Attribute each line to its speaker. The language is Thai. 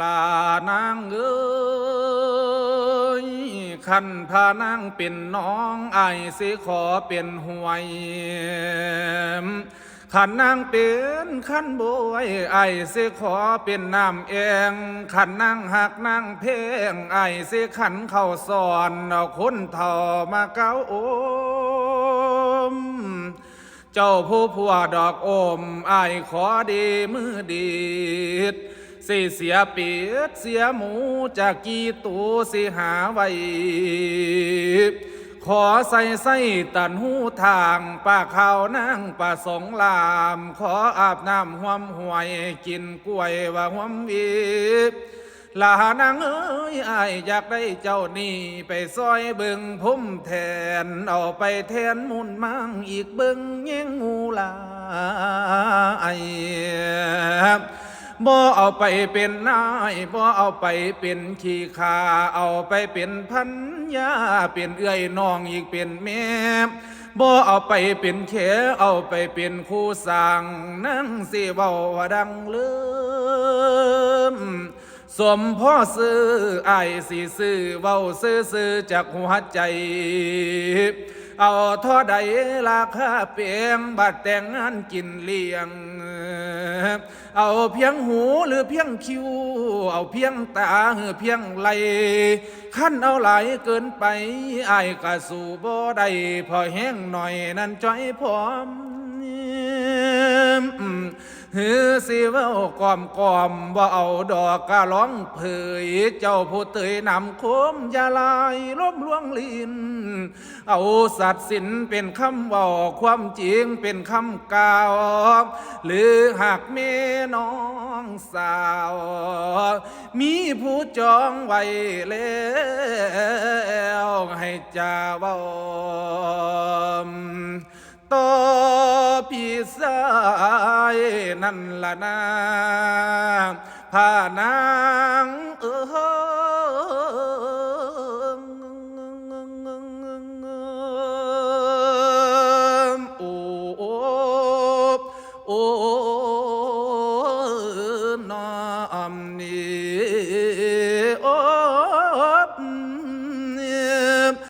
Speaker 1: ลานางเอ้ยขันพานางเป็นน้องไอสิขอเป็นหวยขันนางเป็นขันบวยไอสิขอเป็นน้ำเองขันนางหักนางเพงไอสิขันเข้าสอนเอาคนเท่ามาเก้าโอมเจ้าผู้ผัวดอกโอมไอขอดีมือดีด สิเสียเปียดเสียหมูจากกีตัวสิหาไว้ขอใส่ใส่ตันหูทางป้าข้าวนั่งป้าสงลาม ขออาบน้ำหวมหวย กินกล้วยว่าหวมวีบลานางเอ้ยอายอยากได้เจ้านี่ไปซอยเบิงพุ่มแทน เอาไปแทนมุนมั่งอีกเบิงแย่งงูลาย บ่เอาไปเป็นนายบ่เอาไปเป็นขี้ขาเอาไปเป็นพันยาเป็นเอื้อยน้องอีกเป็นแม่บ่เอาไปเป็นแขเอาไปเป็นคู่สร้างนั่งสิเบาว่าดังลืมสมพ่อซื้อไอสิซื้อเว้าซื้อซื้อจากหัวใจ เอาท่อใดราคาเปียงบัดแต่งงานกินเลี้ยง เอาเพียงหูหรือเพียงคิ้วเอาเพียงตาหรือเพียงไหลขั้นเอาหลายเกินไปไอ้ายกะสู่บ่ได้พอแห้งหน่อยนั่นจ้อยพร้อม ฮือสิเว้ากอมกอมบ่เอาดอกกะร้องเผย เจ้าผู้เตยนำโคมยาลายล้มลวงลินเอาสัตว์สินเป็นคำบอกความจริงเป็นคำกล่าว หรือหากเมน้องสาว มีผู้จองไว้แล้วให้จ่าเว้าายนั่นละนาผ้านางเอองอ้โอ้นอมนี้